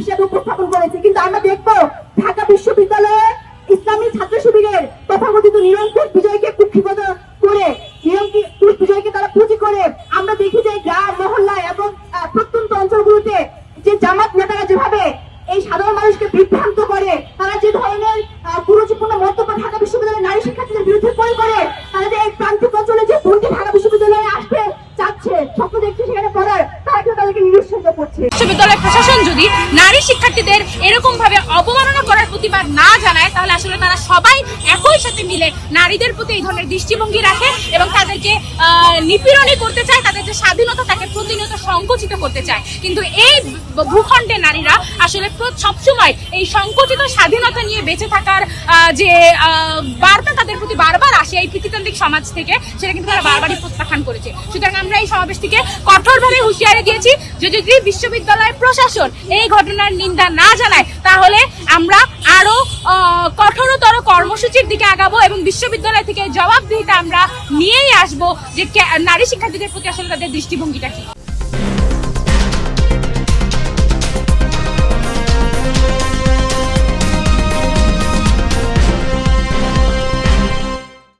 হিসাবে উপস্থাপন করেছে। কিন্তু আমরা দেখব ঢাকা বিশ্ববিদ্যালয়ে ইসলামী ছাত্র শিবিরের তথাকথিত নিরঙ্কুশ বিজয়কে কুক্ষিগত করে নিরঙ্কুশ বিজয়কে তারা পুঁজি করে। আমরা দেখি যে গ্রাম মহল্লায় এবং প্রত্যন্ত অঞ্চলগুলোতে যে জামাত নেতারা যেভাবে এই সাধারণ মানুষকে বিভ্রান্ত করে, তারা যে ধরনের যদি নারী শিক্ষার্থীদের এরকম ভাবে অবমাননা করার প্রতিবাদ না জানায় তাহলে আসলে তারা সবাই একই সাথে মিলে নারীদের প্রতি এই ধরনের দৃষ্টিভঙ্গি রাখে এবং তাদেরকে নিপীড়নই করতে চায় তাদের যে স্বাধীনতা তাকে প্রতিনিয়ত সংকুচিত করতে চায়। কিন্তু এই ভূখণ্ডে নারীরা আসলে সবসময় এই সংকুচিত স্বাধীনতা নিয়ে বেঁচে থাকার যে বার্তা তাদের প্রতি বারবার আসে এই পৃথিতান্ত্রিক সমাজ থেকে সেটা কিন্তু তারা বারবারই প্রত্যাখ্যান করেছে। সুতরাং আমরা এই সমাবেশ থেকে কঠোরভাবে হুঁশিয়ারি দিয়েছি যে যদি বিশ্ববিদ্যালয় প্রশাসন এই ঘটনার নিন্দা না জানায় তাহলে আমরা আরও আহ, কঠোরতর কর্মসূচির দিকে আগাবো এবং বিশ্ববিদ্যালয় থেকে জবাবদিহিতা আমরা নিয়েই আসব যে নারী শিক্ষার্থীদের প্রতি আসলে তাদের দৃষ্টিভঙ্গিটা কি?